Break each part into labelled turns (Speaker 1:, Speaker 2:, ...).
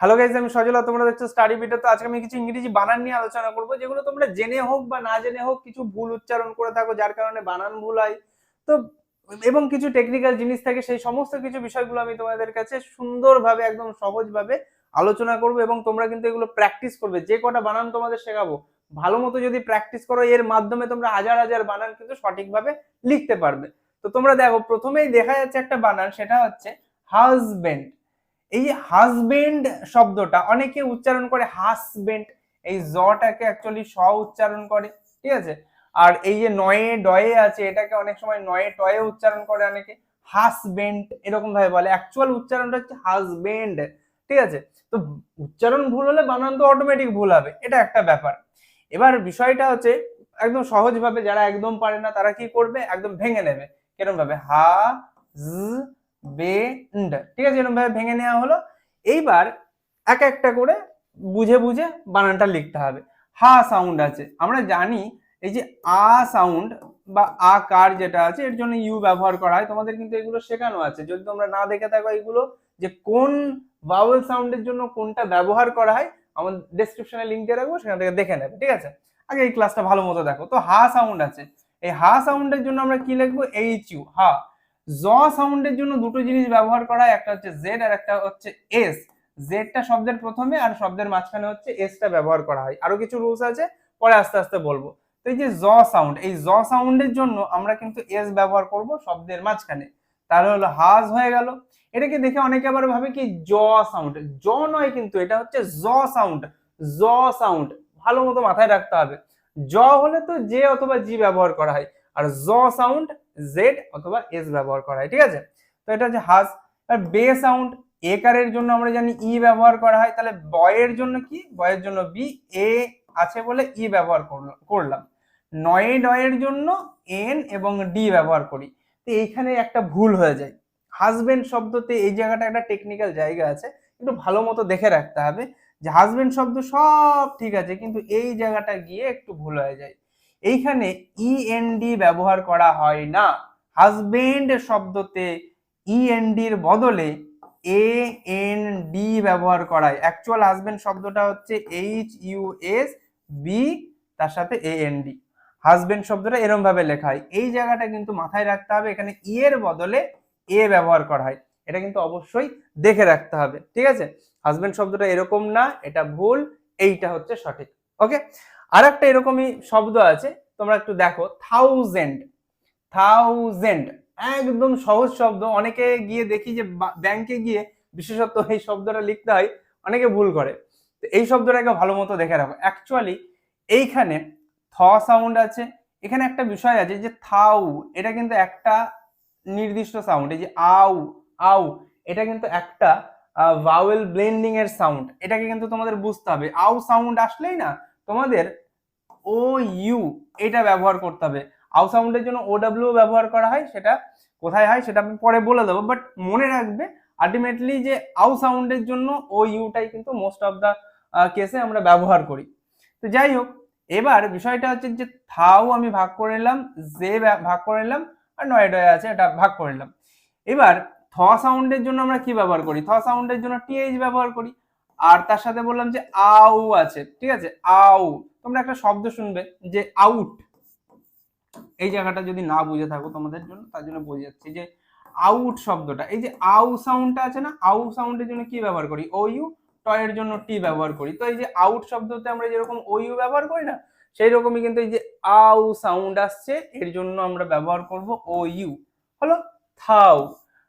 Speaker 1: Hello guys আমি সজলা তোমরা দেখছ স্টাডি ভিডিও তো আজকে আমি কিছু ইংরেজি বানান নিয়ে আলোচনা করব, যেগুলো তোমরা জেনে হোক বা না জেনে হোক কিছু ভুল উচ্চারণ করে থাকো, যার কারণে বানান ভুল হয়। তো এবং কিছু টেকনিক্যাল জিনিস থাকে, সেই সমস্ত কিছু বিষয়গুলো আমি তোমাদের কাছে সুন্দরভাবে, একদম সহজভাবে আলোচনা করব এবং তোমরা কিন্তু এগুলো প্র্যাকটিস করবে। যে কটা বানান তোমাদের শেখাবো, ভালো মতো যদি প্র্যাকটিস করো, এর মাধ্যমে তোমরা হাজার হাজার বানান কিন্তু সঠিকভাবে লিখতে পারবে। তো তোমরা দেখো, প্রথমেই দেখা যাচ্ছে একটা বানান, সেটা হচ্ছে হাজবেন্ড এই হাজবেন্ড শব্দটা অনেকে উচ্চারণ করে হাসবেন্ড এই জটাকে অ্যাকচুয়ালি স উচ্চারণ করে, ঠিক আছে? আর এই যে নয়ে ডয়ে আছে, এটাকে অনেক সময় নয়ে টয়ে উচ্চারণ করে অনেকে। হাসবেন্ড এরকম ভাবে বলে। অ্যাকচুয়াল উচ্চারণটা হচ্ছে হাজবেন্ড ঠিক আছে? তো উচ্চারণ ভুল হলে বানান তো অটোমেটিক ভুল হবে। এটা একটা ব্যাপার। এবার বিষয়টা হচ্ছে, একদম সহজভাবে যারা একদম পারে না, তারা কি করবে? একদম ভেঙে নেবে। কীরকম ভাবে হা, জ বেন্ড। ঠিক আছে এরকম ভাবে ভেঙে নেওয়া হলো। এইবার এক একটা করে বুঝে বুঝে বানানটা লিখতে হবে। হা সাউন্ড আছে। আমরা জানি এই যে আ সাউন্ড বা আ কার যেটা আছে, এর জন্য ইউ ব্যবহার করা হয়। তোমাদের কিন্তু এগুলো শেখানো আছে। যদি তোমরা না দেখে থাকো এগুলো, যে কোন ভাওয়েল সাউন্ডের জন্য কোনটা ব্যবহার করা হয়, আমার ডেসক্রিপশনে লিঙ্ক দিয়ে রাখব, সেখান থেকে দেখে নেবে। ঠিক আছে? আগে এই ক্লাসটা ভালো মতো দেখো। তো হা সাউন্ড আছে। এই হা সাউন্ডের জন্য আমরা কি লিখব? এইচ ইউ হা। জ সাউন্ডের জন্য দুটো জিনিস ব্যবহার করা হয়, একটা হচ্ছে জেড আর একটা হচ্ছে এস জেডটা শব্দের প্রথমে আর শব্দের মাঝখানে হচ্ছে এসটা ব্যবহার করা হয়। আরও কিছু রুলস আছে, পরে আস্তে আস্তে বলব। তো এই যে জ সাউন্ড, এই জ সাউন্ডের জন্য আমরা কিন্তু এস ব্যবহার করব শব্দের মাঝখানে। তাহলে হলো হাজ হয়ে গেল। এটাকে দেখে অনেকে আবার ভাবে কি জ সাউন্ড? জ নয় কিন্তু, এটা হচ্ছে জ সাউন্ড। জ সাউন্ড, ভালো মতো মাথায় রাখতে হবে। জ হলে তো যে অথবা জি ব্যবহার করা হয়। আর জ সাউন্ড জেড অথবা এস ব্যবহার করা হয়, ঠিক আছে? তো এটা হচ্ছে হাজ আর বে সাউন্ড একারের জন্য আমরা জানি ই ব্যবহার করা হয়, তাহলে বয়ের জন্য কি? বয়ের জন্য বি এ আছে বলে ই ব্যবহার করলাম। নয়ে ডয়ের জন্য এন এবং ডি ব্যবহার করি। তো এইখানে একটা ভুল হয়ে যায়। হাজবেন্ড শব্দতে এই জায়গাটা একটা টেকনিক্যাল জায়গা আছে, একটু ভালো মতো দেখে রাখতে হবে যে হাজবেন্ড শব্দ সব ঠিক আছে, কিন্তু এই জায়গাটা গিয়ে একটু ভুল হয়ে যায়। এইখানে ইএনডি ব্যবহার করা হয় না। হাজবেন্ড শব্দতে ইএনডির বদলে এ এন ডি ব্যবহার করায়। অ্যাকচুয়াল হাজবেন্ড শব্দটা হচ্ছে এইচ ইউ এস বি তার সাথে এ এন ডি হাজবেন্ড শব্দটা এরম ভাবে লেখা হয় এই জায়গাটা কিন্তু মাথায় রাখতে হবে। এখানে ই এর বদলে এ ব্যবহার করা হয়। এটা কিন্তু অবশ্যই দেখে রাখতে হবে। ঠিক আছে? হাজবেন্ড শব্দটা এরকম না, এটা ভুল, এইটা হচ্ছে সঠিক। ওকে আর একটা এরকমই শব্দ আছে, তোমরা একটু দেখো থাউজেন্ড থাউজেন্ড একদম সহজ শব্দ। অনেকে গিয়ে দেখি যে ব্যাংকে গিয়ে বিশেষত এই শব্দটা লিখতে হয়, অনেকে ভুল করে। তো এই শব্দটাকে ভালো মতো দেখে রাখো। অ্যাকচুয়ালি এইখানে থ সাউন্ড আছে, এখানে একটা বিষয় আছে যে থাউ এটা কিন্তু একটা নির্দিষ্ট সাউন্ড এই যে আউ আউ, এটা কিন্তু একটা ভাওয়েল ব্লেন্ডিং এর সাউন্ড এটাকে কিন্তু তোমাদের বুঝতে হবে। আউ সাউন্ড আসলেই না তোমাদের ও ইউ এটা ব্যবহার করতে হবে। আউ সাউন্ডের জন্য ও ডাব্লিউ ব্যবহার করা হয়, সেটা কোথায় হয় সেটা আমি পরে বলে দেবো। বাট মনে রাখবে আলটিমেটলি যে আউ সাউন্ডের জন্য ও ইউটাই কিন্তু মোস্ট অফ দ্য কেসে আমরা ব্যবহার করি। তো যাই হোক, এবার বিষয়টা হচ্ছে যে থাও আমি ভাগ করে নিলাম জে ভাগ করে নিলাম, আর নয়ডয় আছে, এটা ভাগ করে নিলাম। এবার থ সাউন্ডের জন্য আমরা কি ব্যবহার করি? থ সাউন্ডের জন্য টিএইচ ব্যবহার করি। আর তার সাথে বললাম যে আউ আছে, ঠিক আছে? আউ। তোমরা একটা শব্দ শুনবে যে আউট। এই জায়গাটা যদি না বুঝে থাকো তোমাদের জন্য, তার জন্য বুঝে যাচ্ছি যে আউট শব্দটা। এই যে আউ সাউন্ডটা আছে না, আউ সাউন্ডের জন্য কি ব্যবহার করি? ও ইউ, টয়ের জন্য টি ব্যবহার করি। তো এই যে আউট শব্দতে আমরা যেরকম ও ইউ ব্যবহার করি না সেই রকমই কিন্তু এই যে আউ সাউন্ড আসছে, এর জন্য আমরা ব্যবহার করব ও ইউ। হলো থাউ।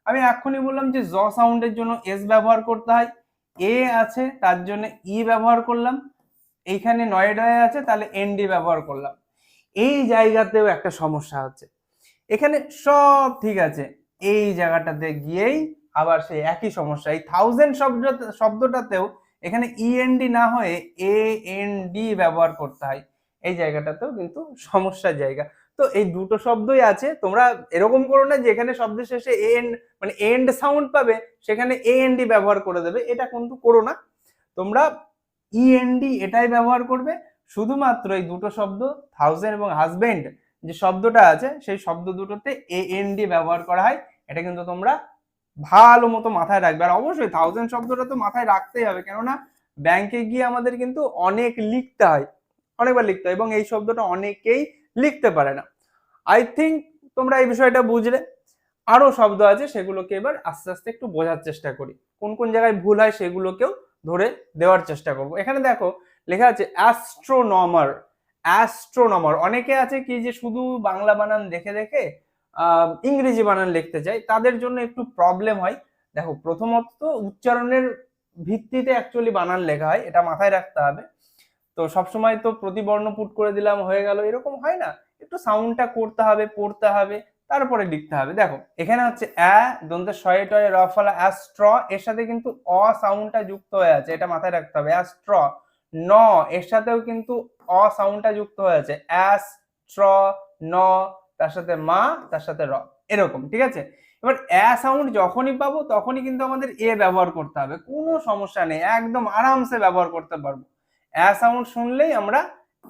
Speaker 1: আমি এখনই বললাম যে জ সাউন্ডের জন্য এস ব্যবহার করতে হয়। এ আছে, তার জন্য ই ব্যবহার করলাম। এইখানে নয়ডায় আছে, তাহলে এনডি ব্যবহার করলাম। এই জায়গাতেও একটা সমস্যা হচ্ছে। এখানে সব ঠিক আছে। এই জায়গাটাতে গিয়েই আবার সেই একই সমস্যা। এই থাউজেন্ড শব্দ, শব্দটাতেও এখানে ইএনডি না হয়ে এ এন ডি ব্যবহার করতে হয়। এই জায়গাটাতেও কিন্তু সমস্যার জায়গা। তো এই দুটো শব্দই আছে। তোমরা এরকম করো না যেখানে শব্দের শেষে এন মানে এন্ড সাউন্ড পাবে, সেখানে এ এন ডি ব্যবহার করে দেবে। এটা কিন্তু করো না। তোমরা ইএনডি এটাই ব্যবহার করবে। শুধুমাত্র এই দুটো শব্দ থাউজেন্ড এবং হাজবেন্ড যে শব্দটা আছে, সেই শব্দ দুটোতে এ এন ডি ব্যবহার করা হয়। এটা কিন্তু তোমরা ভালো মতো মাথায় রাখবে। আর অবশ্যই থাউজেন্ড শব্দটা তো মাথায় রাখতেই হবে। কেননা ব্যাংকে গিয়ে আমাদের কিন্তু অনেক লিখতে হয়। অনেকবার লিখতে হয় এবং এই শব্দটা অনেকেই লিখতে পারে না। আই থিঙ্ক তোমরা এই বিষয়টা বুঝলে। আরও শব্দ আছে, সেগুলোকে এবার আস্তে আস্তে একটু বোঝার চেষ্টা করি। কোন কোন জায়গায় ভুল হয় সেগুলোকেও ধরে দেওয়ার চেষ্টা করব। এখানে দেখো, লেখা আছে অ্যাস্ট্রোনমার অ্যাস্ট্রোনমার অনেকে আছে কি যে শুধু বাংলা বানান দেখে দেখে ইংরেজি বানান লিখতে চাই তাদের জন্য একটু প্রবলেম হয়। দেখো, প্রথমত উচ্চারণের ভিত্তিতে অ্যাকচুয়ালি বানান লেখা হয়। এটা মাথায় রাখতে হবে। তো সবসময় তো প্রতিবর্ণ পুট করে দিলাম, হয়ে গেল, এরকম হয় না। একটু সাউন্ডটা করতে হবে, পড়তে হবে, তারপরে লিখতে হবে। দেখো, এখানে হচ্ছে অ্যা দন্তে শয়ে টয়ে, র ফলা অ্যাস্ট্র এর সাথে কিন্তু অ সাউন্ডটা যুক্ত হয়ে আছে, এটা মাথায় রাখতে হবে। অ্যাস্ট্র ন, এর সাথেও কিন্তু অ সাউন্ডটা যুক্ত হয়ে আছে। অ্যাস ট্র ন, তার সাথে মা, তার সাথে র, এরকম, ঠিক আছে? এবার অ্যা সাউন্ড যখনই পাবো, তখনই কিন্তু আমাদের এ ব্যবহার করতে হবে। কোনো সমস্যা নেই, একদম আরামসে ব্যবহার করতে পারব। অ্যা সাউন্ড শুনলেই আমরা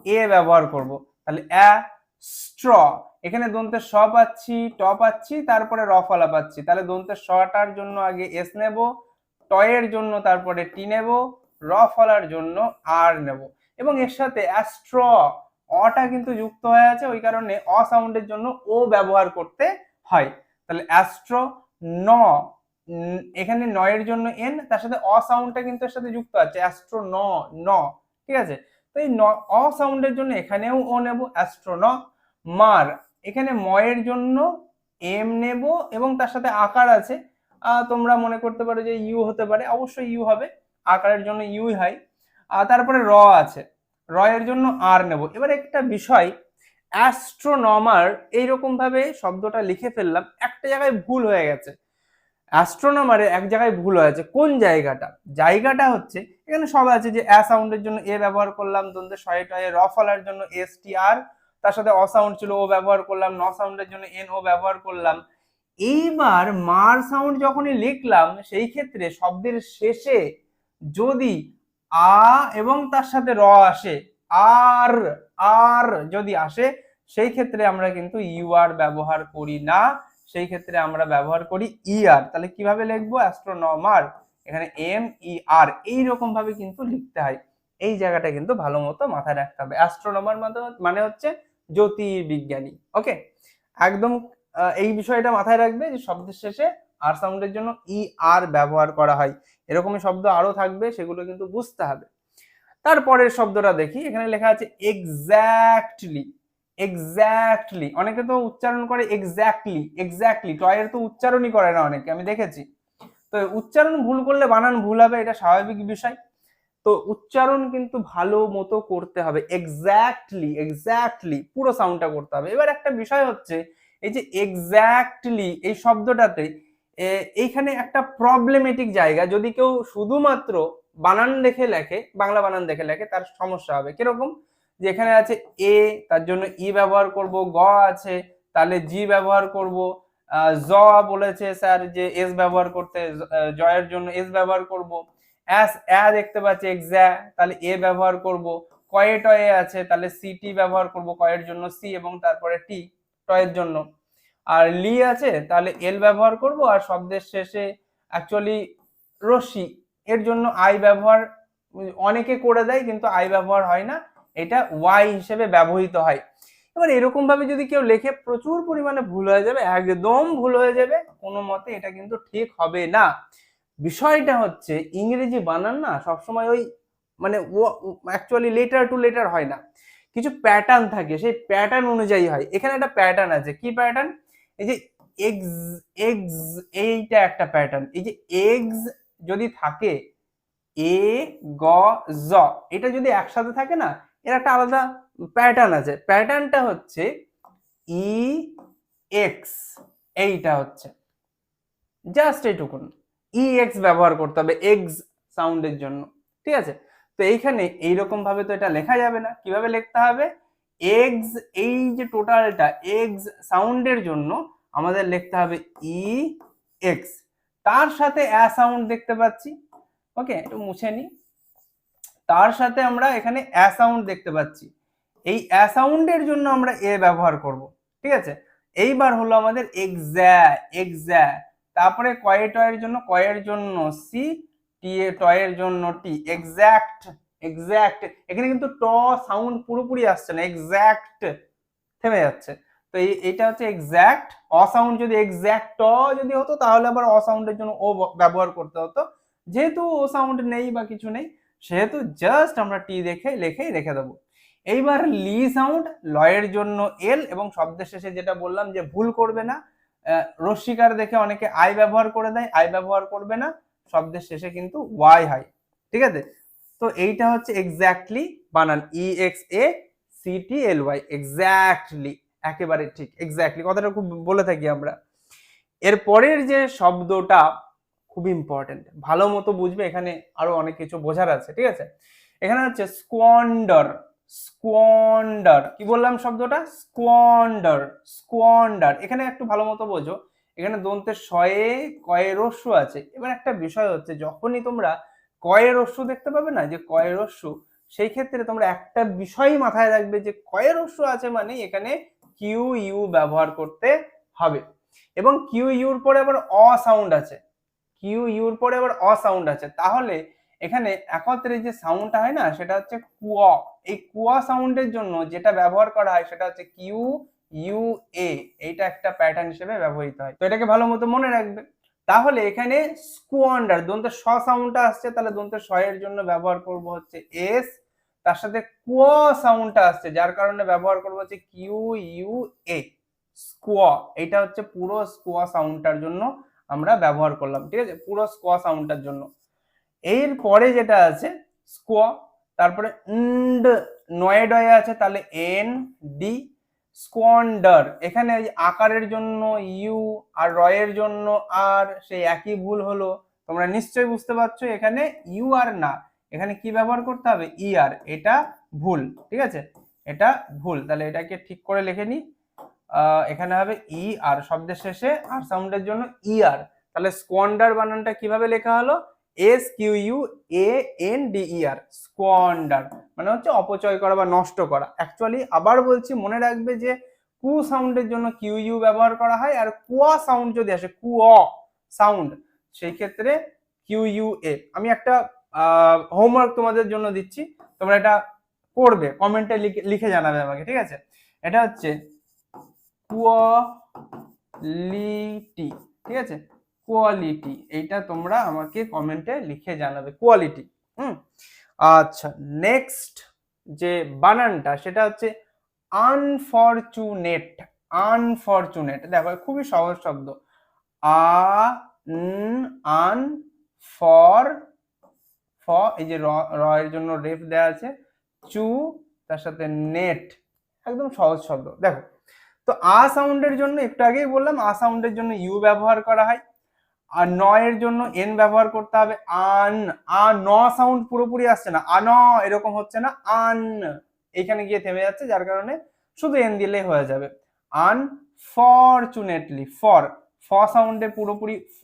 Speaker 1: এ ব্যবহার করব। তাহলে অ্যা স্ট্র এখানে দন্তে স পাচ্ছি, ট পাচ্ছি, তারপরে র ফলা পাচ্ছি। তাহলে দন্তে শটার জন্য আগে এস নেব, টয়ের জন্য তারপরে টি নেব, র জন্য আর নেব। এবং এর সাথে অ্যাস্ট্র, অটা কিন্তু যুক্ত হয়ে আছে, ওই কারণে অ সাউন্ডের জন্য ও ব্যবহার করতে হয়। তাহলে অ্যাস্ট্র, ন এখানে নয়ের জন্য এন তার সাথে অ সাউন্ডটা কিন্তু এর সাথে যুক্ত আছে। অ্যাস্ট্রো, ন ন। ঠিক আছে? তো এই অ সাউন্ডের জন্য এখানেও ও নেব অ্যাস্ট্রোন মার। এখানে ময়ের জন্য এম নেব এবং তার সাথে আকার আছে। তোমরা মনে করতে পারো যে ইউ হতে পারে, অবশ্যই ইউ হবে। আকারের জন্য ইউই হয় আর তারপরে র আছে। র এর জন্য আর নেব। এবার একটা বিষয় অ্যাস্ট্রোনমার এইরকম ভাবে শব্দটা লিখে ফেললাম, একটা জায়গায় ভুল হয়ে গেছে। অ্যাস্ট্রোনমারে এক জায়গায় ভুল হয়েছে। কোন জায়গাটা? জায়গাটা হচ্ছে, এখানে সব আছে যে অ্যা সাউন্ডের জন্য এ ব্যবহার করলাম দন্তে শয়ে টয়ে র ফলার জন্য এস টি আর তার সাথে অ সাউন্ড ছিল ও ব্যবহার করলাম ন সাউন্ডের জন্য এন ও ব্যবহার করলাম। এইবার মার সাউন্ড যখনই লিখলাম, সেই ক্ষেত্রে শব্দের শেষে যদি আ এবং তার সাথে র আসে, আর আর যদি আসে, সেই ক্ষেত্রে আমরা কিন্তু ইউ আর ব্যবহার করি না। সেই ক্ষেত্রে আমরা ব্যবহার করি ই আর তাহলে কীভাবে লিখব? অ্যাস্ট্রোনমার এখানে এম ই আর এইরকম ভাবে কিন্তু লিখতে হয়। এই জায়গাটা কিন্তু ভালো মতো মাথায় রাখতে হবে। অ্যাস্ট্রোনমার মানে হচ্ছে জ্যোতির্বিজ্ঞানী ওকে একদম এই বিষয়টা মাথায় রাখবে যে শব্দের শেষে আর সাউন্ডের জন্য ই আর ব্যবহার করা হয়। এরকমই শব্দ আরও থাকবে, সেগুলো কিন্তু বুঝতে হবে। তারপরের শব্দটা দেখি, এখানে লেখা আছে এক্স্যাক্টলি এক্স্যাক্টলি অনেকে তো উচ্চারণ করে এক্স্যাক্টলি এক্স্যাক্টলি টয়ের তো উচ্চারণই করে না অনেকে, আমি দেখেছি। তো উচ্চারণ ভুল করলে বানান ভুল হবে, এটা স্বাভাবিক বিষয়। তো উচ্চারণ কিন্তু ভালো মতো করতে হবে। এক্স্যাক্টলি এক্স্যাক্টলি পুরো সাউন্ডটা করতে হবে। এবার একটা বিষয় হচ্ছে, এই যে এক্স্যাক্টলি এই শব্দটাতে এইখানে একটা প্রবলেমেটিক জায়গা। যদি কেউ শুধুমাত্র বানান দেখে লেখে, বাংলা বানান দেখে লেখে, তার সমস্যা হবে। কীরকম? যে এখানে আছে এ তার জন্য ই ব্যবহার করব, গ আছে, তাহলে জি ব্যবহার করব। জ বলেছে স্যার যে এস ব্যবহার করতে জয়ের জন্য এস ব্যবহার করব। অ্যাস অ্যা দেখতে পাচ্ছি এক্সা তাহলে এ ব্যবহার করব। কয়ে টয়ে আছে, তাহলে সি টি ব্যবহার করব, কয়ের জন্য সি এবং তারপরে টি টয়ের জন্য। আর লি আছে, তাহলে এল ব্যবহার করব, আর শব্দের শেষে অ্যাকচুয়ালি রশ্মি। এর জন্য আই ব্যবহার, অনেকে করে দেয়, কিন্তু আই ব্যবহার হয় না। এটা ওয়াই হিসেবে ব্যবহৃত হয়। এবার এরকম ভাবে যদি কেউ লেখে, প্রচুর পরিমাণে ভুল হয়ে যাবে, একদম ভুল হয়ে যাবে। কোনো মতে এটা কিন্তু ঠিক হবে না। বিষয়টা হচ্ছে, ইংরেজি বানান না সবসময় ওই মানে ও অ্যাকচুয়ালি লেটার টু লেটার হয় না। কিছু প্যাটার্ন থাকে, সেই প্যাটার্ন অনুযায়ী হয়। এখানে একটা প্যাটার্ন আছে। কি প্যাটার্ন এই যে এক্স এক্স এইটা একটা প্যাটার্ন এই যে এক্স যদি থাকে এ গ জ এটা যদি একসাথে থাকে না এর একটা আলাদা প্যাটার্ন আছে। প্যাটার্নটা হচ্ছে ই এক্স এইটা হচ্ছে। জাস্ট এইটুকুন। ই এক্স ব্যবহার করতে হবে এক্স সাউন্ডের জন্য, ঠিক আছে? তো এইখানে এইরকম ভাবে তো এটা লেখা যাবে না। কীভাবে লিখতে হবে? এক্স এই যে টোটালটা এক্স সাউন্ডের জন্য আমাদের লিখতে হবে ই এক্স তার সাথে অ্যা সাউন্ড দেখতে পাচ্ছি। ওকে একটু মুছে নি তার সাথে আমরা এখানে অ্যাসাউন্ড দেখতে পাচ্ছি। এই অ্যা সাউন্ডের জন্য আমরা এ ব্যবহার করব, ঠিক আছে? এইবার হলো আমাদের এক্সা এক্সা তারপরে কয়ে টয়ের জন্য, কয়ের জন্য সি টি এ টয়ের জন্য টি এক্স্যাক্ট এক্স্যাক্ট এখানে কিন্তু ট সাউন্ড পুরোপুরি আসছে না এক্স্যাক্ট থেমে যাচ্ছে। তো এটা হচ্ছে এক্স্যাক্ট অসাউন্ড যদি এক্স্যাক্ট ট যদি হতো তাহলে আবার অসাউন্ডের জন্য ও ব্যবহার করতে হতো। যেহেতু ও সাউন্ড নেই বা কিছু নেই সেহেতু জাস্ট আমরা টি দেখে, লিখেই রেখে দেবো। এইবার লি সাউন্ড লয়ের জন্য এল এবং শব্দের শেষে যেটা বললাম যে ভুল করবে না রস্বীকার দেখে অনেকে আই ব্যবহার করে দেয় আই ব্যবহার করবে না, শব্দের শেষে কিন্তু ওয়াই হয়, ঠিক আছে? তো এইটা হচ্ছে এক্স্যাক্টলি বানান E X A C T L Y exactly একেবারে ঠিক এক্স্যাক্টলি কথাটা খুব বলে থাকি আমরা। এর পরের যে শব্দটা খুব ইম্পর্টেন্ট ভালো মতো বুঝবে, এখানে আরও অনেক কিছু বোঝার আছে, ঠিক আছে? এখানে হচ্ছে স্কোয়ান্ডার স্কোয়ান্ডার কি বললাম শব্দটা? স্কোয়ান্ডার স্কোয়ান্ডার এখানে একটু ভালো মতো বোঝো, এখানে দন্তের শয়ে কয়ের রস্যু আছে। এবার একটা বিষয় হচ্ছে, যখনই তোমরা কয়ের রস্যু দেখতে পাবে না, যে কয়ের রস্যু সেই ক্ষেত্রে তোমরা একটা বিষয় মাথায় রাখবে যে কয়ের রস্যু আছে মানে এখানে কিউ ইউ ব্যবহার করতে হবে। এবং কিউ ইউর পরে আবার অ সাউন্ড আছে। কিউ ইউর পরে আবার অ সাউন্ড আছে। তাহলে এখানে একত্রে যে সাউন্ডটা হয় না, সেটা হচ্ছে কুয়া এই কুয়া সাউন্ডের জন্য যেটা ব্যবহার করা হয়, সেটা হচ্ছে কিউ ইউ এ এইটা একটা প্যাটার্ন হিসেবে ব্যবহৃত হয়। তো এটাকে ভালো মতো মনে রাখবে। তাহলে এখানে স্কোয়ান্ডার দন্তের স সাউন্ডটা আসছে, তাহলে দন্তের স এর জন্য ব্যবহার করব হচ্ছে এস তার সাথে কুয়া সাউন্ডটা আসছে, যার কারণে ব্যবহার করব হচ্ছে কিউ ইউ এ স্কোয়া এটা হচ্ছে পুরো স্কোয়া সাউন্ডটার জন্য আমরা ব্যবহার করলাম ঠিক আছে? পুরো স্কোয়া সাউন্ডটার জন্য। এর পরে যেটা আছে স্কোয়া তারপরে ন্ড আছে তাহলে এন ডি স্কোয়ান্ডার এখানে আকারের জন্য ইউ আর রয়ের জন্য আর সেই একই ভুল হলো। তোমরা নিশ্চয়ই বুঝতে পারছ এখানে ইউ আর না। এখানে কি ব্যবহার করতে হবে? ই আর এটা ভুল ঠিক আছে? এটা ভুল। তাহলে এটাকে ঠিক করে লিখে নি আহ, এখানে হবে ই আর শব্দের শেষে আর সাউন্ডের জন্য ই আর তাহলে স্কোয়ান্ডার বানানটা কীভাবে লেখা হলো? S Q U A N D E R squander মানে হচ্ছে অপচয় করা বা নষ্ট করা। অ্যাকচুয়ালি আবার বলছি, মনে রাখবে যে কু সাউন্ডের জন্য কিউ ইউ ব্যবহার করা হয়, আর কুয়া সাউন্ড যদি আসে কু অ সাউন্ড সেই ক্ষেত্রে কিউ ইউ এ আমি একটা হোমওয়ার্ক তোমাদের জন্য দিচ্ছি, তোমরা এটা করবে কমেন্টে লিখে জানাবে আমাকে, ঠিক আছে? এটা হচ্ছে কোয়ালিটি ঠিক আছে? কোয়ালিটি এইটা তোমরা আমাকে কমেন্টে লিখে জানাবে কোয়ালিটি হুম? আচ্ছা নেক্সট যে বানানটা, সেটা হচ্ছে আনফরচুনেট আনফরচুনেট দেখো খুবই সহজ শব্দ। আন ফর ফ এই যে র এর জন্য রেফ দেওয়া আছে চু তার সাথে নেট একদম সহজ শব্দ। দেখো তো আ সাউন্ডের জন্য একটু আগেই বললাম, আ সাউন্ডের জন্য ইউ ব্যবহার করা হয়, আর ন এর জন্য এন ব্যবহার করতে হবে, আন, আ, ন সাউন্ড পুরোপুরি আসছে না আন এরকম হচ্ছে না, আন, এখানে গিয়ে থেমে যাচ্ছে, যার কারণে শুধু এন দিলেই হয়ে যাবে। আনফরচুনেটলি ফর ফ সাউন্ডে পুরোপুরি ফ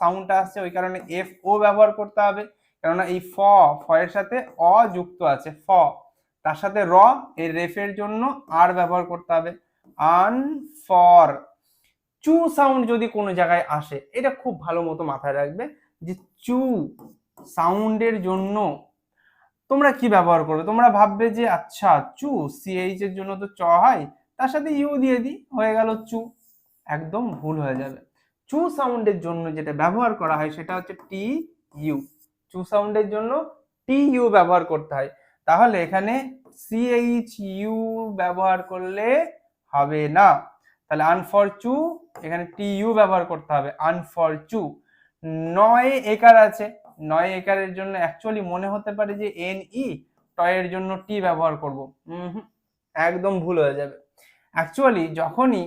Speaker 1: সাউন্ডটা আসছে, ওই কারণে এফ ও ব্যবহার করতে হবে, কেননা এই ফ ফ এর সাথে অ যুক্ত আছে, ফ, তার সাথে র, এই রেফের জন্য আর ব্যবহার করতে হবে। আন ফর। চু সাউন্ড যদি কোনো জায়গায় আসে, এটা খুব ভালো মতো মাথায় রাখবে যে চু সাউন্ডের জন্য তোমরা কি ব্যবহার করবে? তোমরা ভাববে যে আচ্ছা চু সিএইচ এর জন্য তো চ হয়, তার সাথে ইউ দিয়ে দিই হয়ে গেল চু। একদম ভুল হয়ে যাবে। চু সাউন্ডের জন্য যেটা ব্যবহার করা হয়, সেটা হচ্ছে টি ইউ। চু সাউন্ডের জন্য টি ইউ ব্যবহার করতে হয়। তাহলে এখানে সিএইচ ইউ ব্যবহার করলে হবে না। তাহলে আনফর চু এখানে টি ইউ ব্যবহার করতে হবে। আনফর চু নয় একার আছে। নয় একারের জন্য অ্যাকচুয়ালি মনে হতে পারে যে এন ই টয়ের জন্য টি ব্যবহার করব। একদম ভুল হয়ে যাবে। অ্যাকচুয়ালি যখনই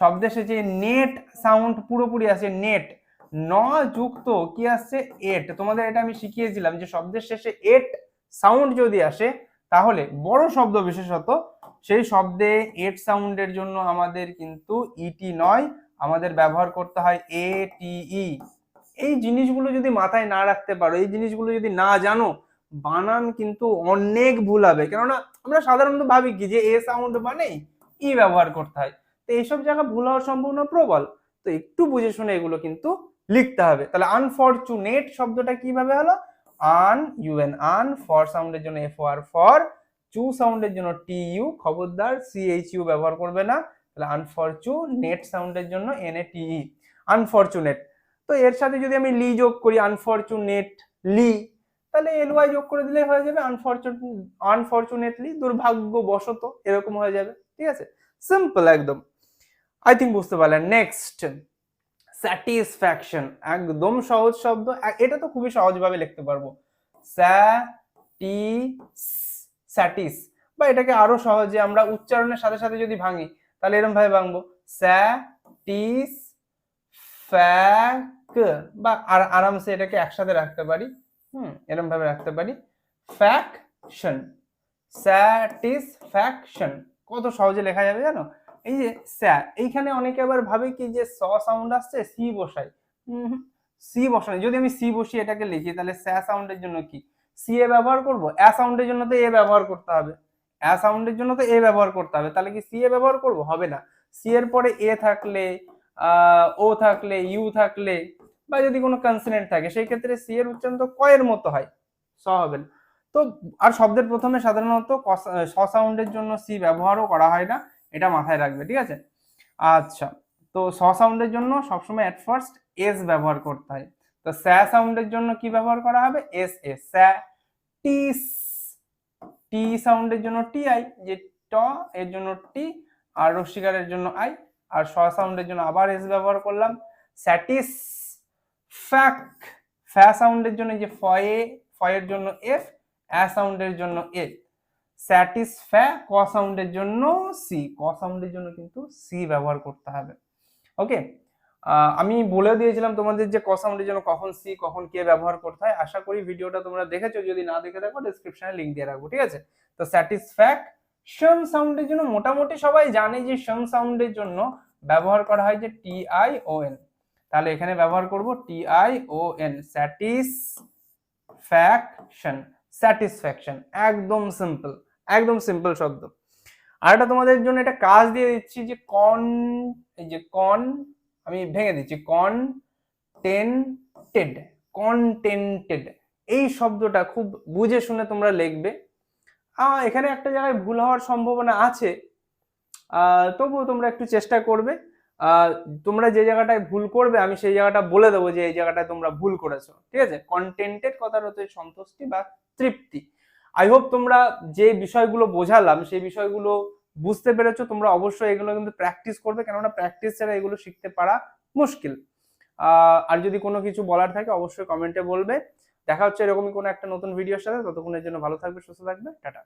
Speaker 1: শব্দে এসেছে নেট সাউন্ড পুরোপুরি আসে নেট ন যুক্ত কি আসছে? এট তোমাদের এটা আমি শিখিয়েছিলাম যে শব্দের শেষে এট সাউন্ড যদি আসে, তাহলে বড় শব্দ বিশেষত সেই শব্দে এট সাউন্ডের জন্য আমাদের কিন্তু ইটি নয়, আমাদের ব্যবহার করতে হয় এ টি ই এই জিনিসগুলো যদি মাথায় না রাখতে পারো, এই জিনিসগুলো যদি না জানো, বানান কিন্তু অনেক ভুল হবে। কেননা আমরা সাধারণত ভাবি কি যে এ সাউন্ড মানে ই ব্যবহার করতে হয়। তো এইসব জায়গা ভুল হওয়ার সম্ভাবনা প্রবল। তো একটু বুঝে শুনে এগুলো কিন্তু লিখতে হবে। তাহলে আনফর্চুনেট শব্দটা কীভাবে হলো? আন ইউএন আন ফর সাউন্ডের জন্য এফ আর ফর চু সাউন্ডের জন্য টি ইউ খবরদার সি এইচ ইউ ব্যবহার করবে না। তাহলে আনফরচু নেট সাউন্ডের জন্য N A T E unfortunate. তো এর সাথে যদি আমি লি যোগ করি, আনফরচুনেট লি, তাহলে এল ওয়াই যোগ করে দিলে হয়ে যাবে আনফরচুন, আনফরচুনেটলি দুর্ভাগ্যবশত এরকম হয়ে যাবে, ঠিক আছে? সিম্পল একদম। আই থিঙ্ক বুঝতে পারলেন। নেক্সট স্যাটিসফ্যাকশন একদম সহজ শব্দ। এটা তো খুবই সহজভাবে লিখতে পারব। স্যাটি স্যাটিস বা এটাকে আরও সহজে আমরা উচ্চারণের সাথে সাথে যদি ভাঙি, তাহলে এরকম ভাবে ভাঙবো। স্যাটিস, ফ্যাক বা আর আরামসে এটাকে একসাথে রাখতে পারি। হুম এরকম ভাবে রাখতে পারি। ফ্যাকশন স্যাটিসফ্যাকশন কত সহজে লেখা যাবে জানো? এই যে স্যা, এইখানে অনেকে আবার ভাবে কি যে স সাউন্ড আসছে, সি বসাই। হুম, সি বসাই। যদি আমি সি বসি এটাকে লিখি, তাহলে স্যা সাউন্ডের জন্য কি? সি এ ব্যবহার করব? অ্যা সাউন্ডের জন্য তো এ ব্যবহার করতে হবে। অ্যা সাউন্ডের জন্য তো এ ব্যবহার করতে হবে। তাহলে কি সি এ ব্যবহার করব? হবে না। সি এর পরে এ থাকলে ও থাকলে, ইউ থাকলে বা যদি কোনো কনসোনেন্ট থাকে, সেই ক্ষেত্রে সি এর উচ্চারণ তো ক এর মতো হয়। স হবে না। তো আর শব্দের প্রথমে সাধারণত স সাউন্ডের জন্য সি ব্যবহারও করা হয় না। এটা মাথায় রাখবে, ঠিক আছে? আচ্ছা। তো স সাউন্ডের জন্য সবসময় অ্যাট ফার্স্ট এস ব্যবহার করতে হয়। তো স্যা সাউন্ডের জন্য কি ব্যবহার করা হবে? এস এ স্যা টিস টি সাউন্ডের জন্য টি আই যে ট এর জন্য টি আর রস্বীকারের জন্য আই আর স সাউন্ডের জন্য আবার এস ব্যবহার করলাম। স্যাটিস ফ্যাক, ফ্যা সাউন্ডের জন্য যে ফয়ে ফয়ের জন্য এফ অ্যা সাউন্ডের জন্য এ স্যাটিসফ্যা ক সাউন্ডের জন্য সি ক সাউন্ডের জন্য কিন্তু সি ব্যবহার করতে হবে। ওকে আমি বলে দিয়েছিলাম তোমাদের যে ক সাউন্ডের জন্য কখন সি, কখন কে ব্যবহার করতে হয়। আশা করি ভিডিওটা তোমরা দেখেছ। যদি না দেখে থাকো ডেসক্রিপশনে লিংক দিয়ে রাখব, ঠিক আছে? তো স্যাটিসফ্যাকশন সাউন্ডের জন্য মোটামুটি সবাই জানে যে শন সাউন্ডের জন্য ব্যবহার করা হয় যে টি আই ও এন তাহলে এখানে ব্যবহার করব T I O N satisfaction satisfaction একদম সিম্পল একদম সিম্পল শব্দ। আর এটা তোমাদের জন্য একটা কাজ দিয়ে দিচ্ছি যে কন এই যে কন আমি ভেঙে দিচ্ছি। কন টেন্টেড কন্টেন্টেড এই শব্দটা খুব বুঝে শুনে তোমরা লিখবে। এখানে একটা জায়গায় ভুল হওয়ার সম্ভাবনা আছে। তবুও তোমরা একটু চেষ্টা করবে। তোমরা যে জায়গাটায় ভুল করবে, আমি সেই জায়গাটা বলে দেবো যে এই জায়গাটায় তোমরা ভুল করেছ। ঠিক আছে? কন্টেন্টেড কথার হচ্ছে সন্তুষ্টি বা তৃপ্তি। আই হোপ তোমরা যে বিষয়গুলো বোঝালাম, সেই বিষয়গুলো বুঝতে পেরেছ, তোমরা অবশ্যই এগুলো কিন্তু প্র্যাকটিস করবে, কেননা প্র্যাকটিস ছাড়া এগুলো শিখতে পারা মুশকিল। আর যদি কোনো কিছু বলার থাকে, অবশ্যই কমেন্টে বলবে। দেখা হচ্ছে এরকমই কোনো একটা নতুন ভিডিওর সাথে, ততক্ষণের জন্য ভালো থাকবে, সুস্থ থাকবে, টাটা।